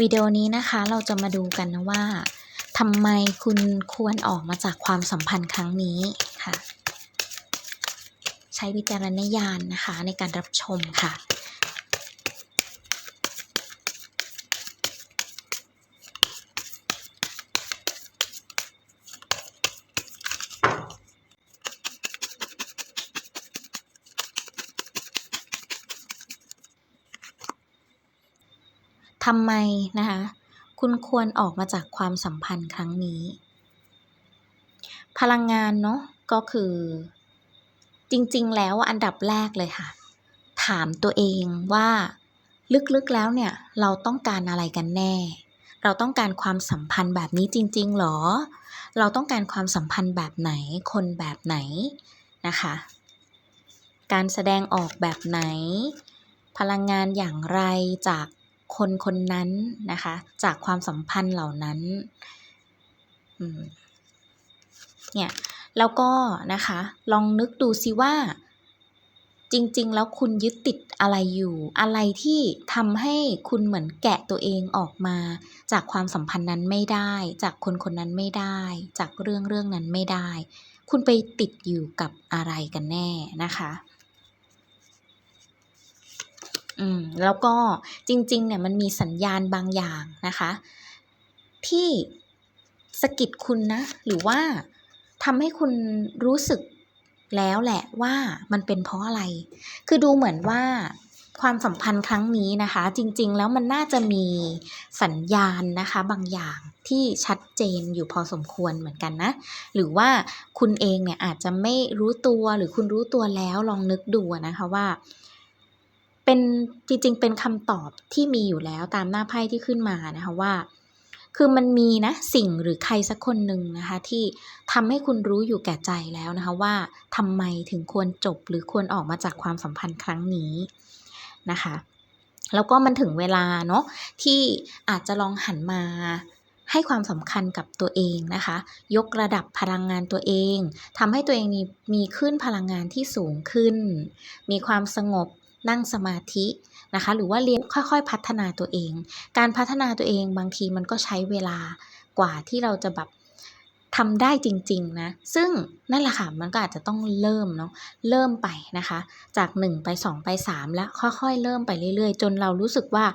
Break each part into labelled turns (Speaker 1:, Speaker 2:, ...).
Speaker 1: วิดีโอนี้นะคะเราจะมาดูกันนะว่าทำไมคุณควรออกมาจากความสัมพันธ์ครั้งนี้ค่ะ ใช้วิจารณญาณนะคะในการรับชมค่ะ ทำไมนะคะ คุณควรออกมาจากความสัมพันธ์ครั้งนี้ พลังงานเนาะก็คือ จริงๆ แล้วอันดับแรกเลยค่ะ ถามตัวเองว่าลึกๆแล้วเนี่ยเราต้องการอะไรกันแน่ เราต้องการความสัมพันธ์แบบนี้จริง ๆ หรอ เราต้องการความสัมพันธ์แบบไหนคนแบบไหนนะคะ การแสดงออกแบบไหน พลังงานอย่างไรจาก คนคนนั้นนะคะ จากความสัมพันธ์เหล่านั้นเนี่ยแล้วก็นะคะ ลองนึกดูซิว่า จริง ๆ แล้วคุณยึดติดอะไรอยู่ อะไรที่ทำให้คุณเหมือนแกะตัวเองออกมา จากความสัมพันธ์นั้นไม่ได้ จากคนคนนั้นไม่ได้ จากเรื่องเรื่องนั้นไม่ได้ คุณไปติดอยู่กับอะไรกันแน่นะคะ อืมแล้วก็จริง ๆ เนี่ยมันมีสัญญาณบางอย่างนะคะ ที่สะกิดคุณนะ หรือว่าทำให้คุณรู้สึกแล้วแหละว่ามันเป็นเพราะอะไร คือดูเหมือนว่าความสัมพันธ์ครั้งนี้นะคะ จริง ๆ แล้วมันน่าจะมีสัญญาณนะคะ บางอย่างที่ชัดเจนอยู่พอสมควรเหมือนกันนะ หรือว่าคุณเองเนี่ยอาจจะไม่รู้ตัวหรือคุณรู้ตัวแล้วลองนึกดูนะคะว่า เป็นจริงๆ เป็นคำตอบที่มีอยู่แล้วตามหน้าไพ่ที่ขึ้นมานะคะว่า คือมันมีนะสิ่งหรือใครสักคนหนึ่งนะคะ ที่ทำให้คุณรู้อยู่แก่ใจแล้วนะคะว่าทำไมถึงควรจบหรือควรออกมาจากความสัมพันธ์ครั้งนี้นะคะแล้วก็มันถึงเวลาเนาะที่อาจจะลองหันมาให้ความสำคัญกับตัวเองนะคะ ยกระดับพลังงานตัวเองทำให้ตัวเองมีมีขึ้นพลังงานที่สูงขึ้น มีความสงบ นั่งสมาธินะคะ หรือว่าเรียนค่อยๆ พัฒนาตัวเอง การพัฒนาตัวเองบางทีมันก็ใช้เวลากว่าที่เราจะแบบทำได้จริงๆนะ ซึ่งนั่นแหละค่ะ มันก็อาจจะต้องเริ่มเนาะ เริ่มไปนะคะ จาก 1 ไป 2 ไป 3 แล้วค่อยๆ เริ่มไปเรื่อยๆ จนเรารู้สึกว่า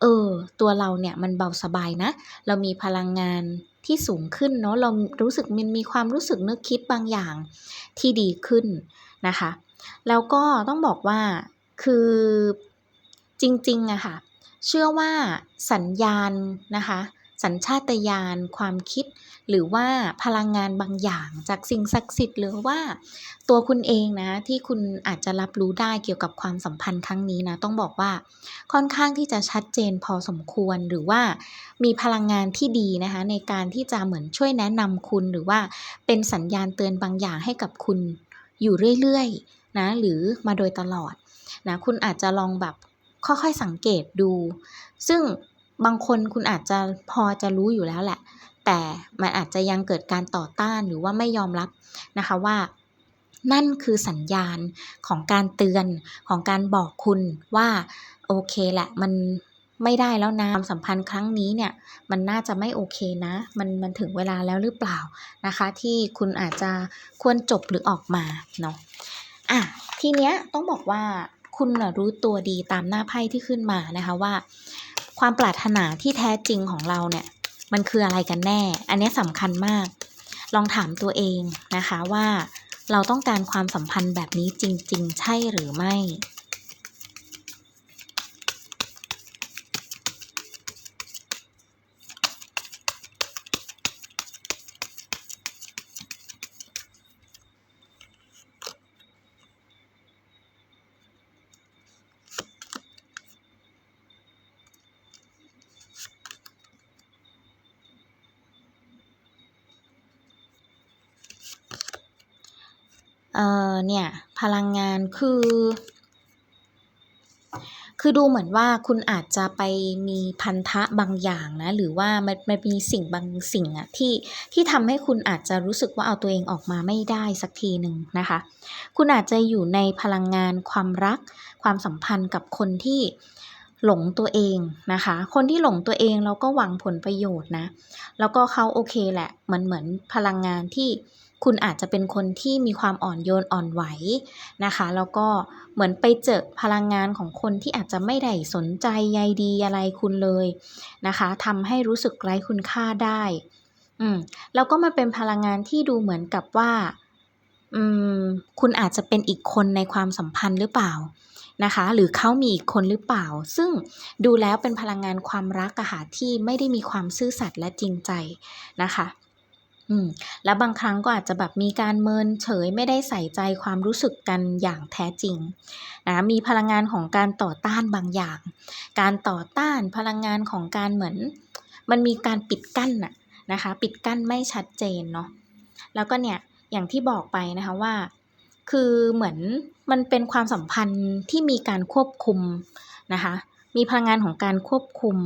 Speaker 1: เออ ตัวเราเนี่ยมันเบาสบายนะ เรามีพลังงานที่สูงขึ้นเนาะ เรารู้สึกมันมีความรู้สึกนึกคิดบางอย่างที่ดีขึ้นนะคะ แล้วก็ต้องบอกว่า คือจริงๆอะค่ะ เชื่อว่าสัญญาณนะคะ สัญชาตญาณความคิด หรือว่าพลังงานบางอย่างจากสิ่งศักดิ์สิทธิ์หรือว่าตัวคุณเองนะที่คุณอาจจะรับรู้ได้เกี่ยวกับความสัมพันธ์ครั้งนี้นะต้องบอกว่าค่อนข้างที่จะชัดเจนพอสมควรหรือว่ามีพลังงานที่ดีนะคะ ในการที่จะเหมือนช่วยแนะนำคุณหรือว่าเป็นสัญญาณเตือนบางอย่างให้กับคุณอยู่เรื่อยๆนะหรือมาโดยตลอด นะคุณอาจจะลองแบบค่อยๆสังเกตดู ซึ่งบางคนคุณอาจจะพอจะรู้อยู่แล้วแหละ แต่มันอาจจะยังเกิดการต่อต้านหรือว่าไม่ยอมรับนะคะว่านั่นคือสัญญาณของการเตือนของการบอกคุณว่าโอเคแหละมันไม่ได้แล้วนะความสัมพันธ์ครั้งนี้เนี่ยมันน่าจะไม่โอเคนะ มันมันถึงเวลาแล้วหรือเปล่านะคะ ที่คุณอาจจะควรจบหรือออกมาเนาะอะทีเนี้ยต้องบอกว่า คุณรู้ตัวดีตามหน้าไพ่ที่ขึ้นมานะคะว่า ความปรารถนาที่แท้จริงของเราเนี่ย มันคืออะไรกันแน่ อันนี้สำคัญมาก ลองถามตัวเองนะคะว่า เราต้องการความสัมพันธ์แบบนี้จริง ๆ ใช่หรือไม่ อ่อเนี่ย พลังงานคือ คือดูเหมือนว่าคุณอาจจะไปมีพันธะบางอย่างนะ หรือว่ามันมันมีสิ่งบางสิ่งอะที่ที่ทำให้คุณอาจจะรู้สึกว่าเอาตัวเองออกมาไม่ได้สักทีหนึ่งนะคะ คุณอาจจะอยู่ในพลังงานความรัก ความสัมพันธ์กับคนที่ หลงตัวเองนะคะ คนที่หลงตัวเองเราก็หวังผลประโยชน์นะ แล้วก็เขาโอเคแหละเหมือนเหมือนพลังงานที่คุณอาจจะเป็นคนที่มีความอ่อนโยนอ่อนไหวนะคะ แล้วก็เหมือนไปเจอพลังงานของคนที่อาจจะไม่ได้สนใจใยดีอะไรคุณเลยนะคะทำให้รู้สึกไร้คุณค่าได้ อืมแล้วก็มาเป็นพลังงานที่ดูเหมือนกับว่า อืม คุณอาจจะเป็นอีกคนในความสัมพันธ์หรือเปล่า นะคะ หรือเขามีอีกคนหรือเปล่า ซึ่งดูแล้วเป็นพลังงานความรักอะค่ะที่ไม่ได้มีความซื่อสัตย์และจริงใจนะคะอืมแล้วบางครั้งก็อาจจะแบบมีการเมินเฉยไม่ได้ใส่ใจความรู้สึกกันอย่างแท้จริงนะมีพลังงานของการต่อต้านบางอย่าง การต่อต้านพลังงานของการเหมือน มันมีการปิดกั้นน่ะนะคะ ปิดกั้นไม่ชัดเจนเนาะแล้วก็เนี่ยอย่างที่บอกไปนะคะว่า คือเหมือน มันเป็นความสัมพันธ์ที่มีการควบคุมนะคะมีพลังงานของการควบคุม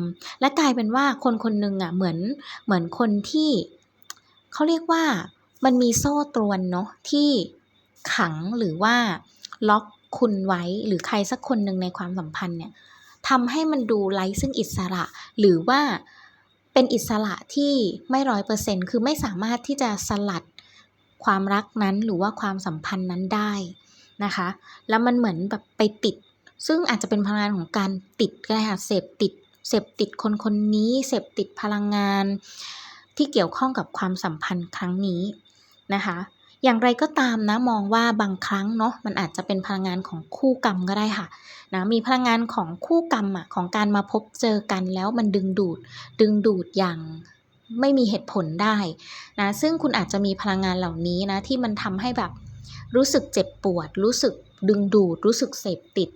Speaker 1: และกลายเป็นว่าคนคนหนึ่งอะเหมือนเหมือนคนที่เขาเรียกว่ามันมีโซ่ตรวนเนาะที่ขังหรือว่าล็อกคุณไว้หรือใครสักคนหนึ่งในความสัมพันธ์เนี่ยทำให้มันดูไร้ซึ่งอิสระ หรือว่าเป็นอิสระที่ไม่ร้อยเปอร์เซ็นต์คือไม่สามารถที่จะสลัดความรักนั้นหรือว่าความสัมพันธ์นั้นได้ นะคะ แล้วมันเหมือนแบบไปติด ซึ่งอาจจะเป็นพลังงานของการติดก็ได้ค่ะเสพติดเสพติดคนคนนี้เสพติดพลังงานที่เกี่ยวข้องกับความสัมพันธ์ครั้งนี้นะคะ อย่างไรก็ตามนะมองว่าบางครั้งเนาะมันอาจจะเป็นพลังงานของคู่กรรมก็ได้ค่ะนะมีพลังงานของคู่กรรมอะของการมาพบเจอกันแล้วมันดึงดูด ดึงดูดอย่างไม่มีเหตุผลได้นะซึ่งคุณอาจจะมีพลังงานเหล่านี้นะที่มันทำให้แบบ รู้สึกเจ็บปวด รู้สึกดึงดูด รู้สึกเสพติด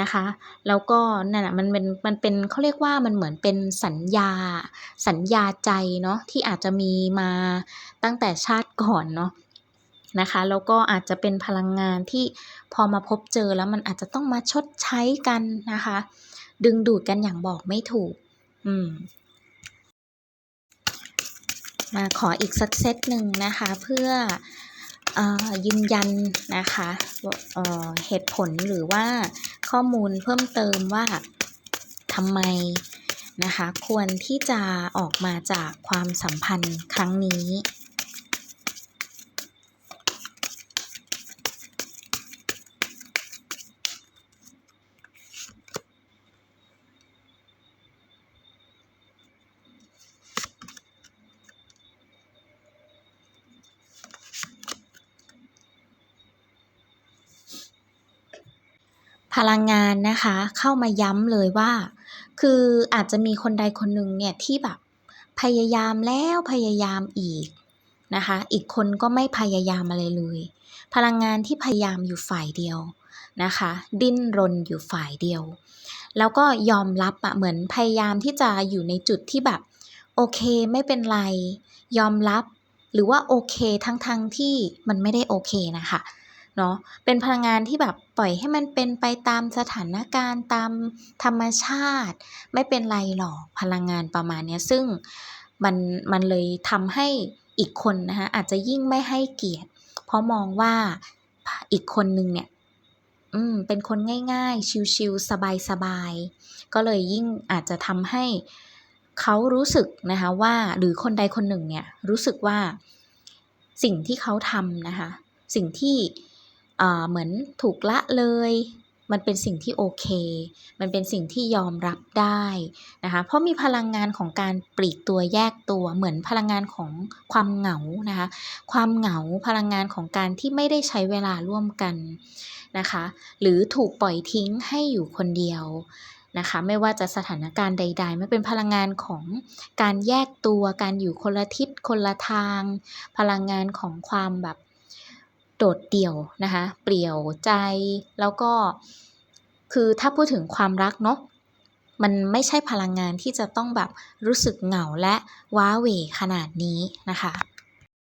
Speaker 1: นะคะ แล้วก็นั่นแหะมันเป็นมันเป็นเขาเรียกว่ามันเหมือนเป็นสัญญา สัญญาใจเนาะที่อาจจะมีมาตั้งแต่ชาติก่อนเนาะนะคะแล้วก็อาจจะเป็นพลังงานที่พอมาพบเจอแล้วมันอาจจะต้องมาชดใช้กันนะคะ ดึงดูดกันอย่างบอกไม่ถูก อืม มาขออีกสักเซตหนึ่งนะคะ เพื่ออ ยืนยันนะคะเเหตุผลหรือว่าข้อมูลเพิ่มเติมว่าทำไมนะคะ ควรที่จะออกมาจากความสัมพันธ์ครั้งนี้ พลังงานนะคะ เข้ามาย้ำเลยว่า คืออาจจะมีคนใดคนหนึ่งเนี่ยที่แบบพยายามแล้วพยายามอีกนะคะ อีกคนก็ไม่พยายามอะไรเลย พลังงานที่พยายามอยู่ฝ่ายเดียวนะคะ ดิ้นรนอยู่ฝ่ายเดียว แล้วก็ยอมรับอะเหมือนพยายามที่จะอยู่ในจุดที่แบบ โอเคไม่เป็นไร ยอมรับ หรือว่าโอเคทั้งๆทที่มันไม่ได้โอเคนะคะ เนาะเป็นพลังงานที่แบบปล่อยให้มันเป็นไปตามสถานการณ์ตามธรรมชาติ ไม่เป็นไรหรอกพลังงานประมาณนี้ซึ่งมันมันเลยทำให้อีกคนนะคะอาจจะยิ่งไม่ให้เกียรติ เพราะมองว่าอีกคนนึงเนี่ยอืมเป็นคนง่ายๆ ชิวๆสบายๆ ก็เลยยิ่งอาจจะทำให้เขารู้สึกนะคะว่าหรือคนใดคนหนึ่งเนี่ยรู้สึกว่าสิ่งที่เขาทำนะคะสิ่งที่ เหมือนถูกละเลย มันเป็นสิ่งที่โอเค มันเป็นสิ่งที่ยอมรับได้นะคะเพราะมีพลังงานของการปลีกตัวแยกตัวเหมือนพลังงานของความเหงานะคะความเหงาพลังงานของการที่ไม่ได้ใช้เวลาร่วมกันนะคะหรือถูกปล่อยทิ้งให้อยู่คนเดียวนะคะไม่ว่าจะสถานการณ์ใดๆ ไม่เป็นพลังงานของการแยกตัว การอยู่คนละทิศคนละทาง พลังงานของความแบบ โดดเดี่ยวนะคะ เปลี่ยวใจ แล้วก็คือถ้าพูดถึงความรักเนาะ มันไม่ใช่พลังงานที่จะต้องแบบรู้สึกเหงาและว้าเหวขนาดนี้นะคะ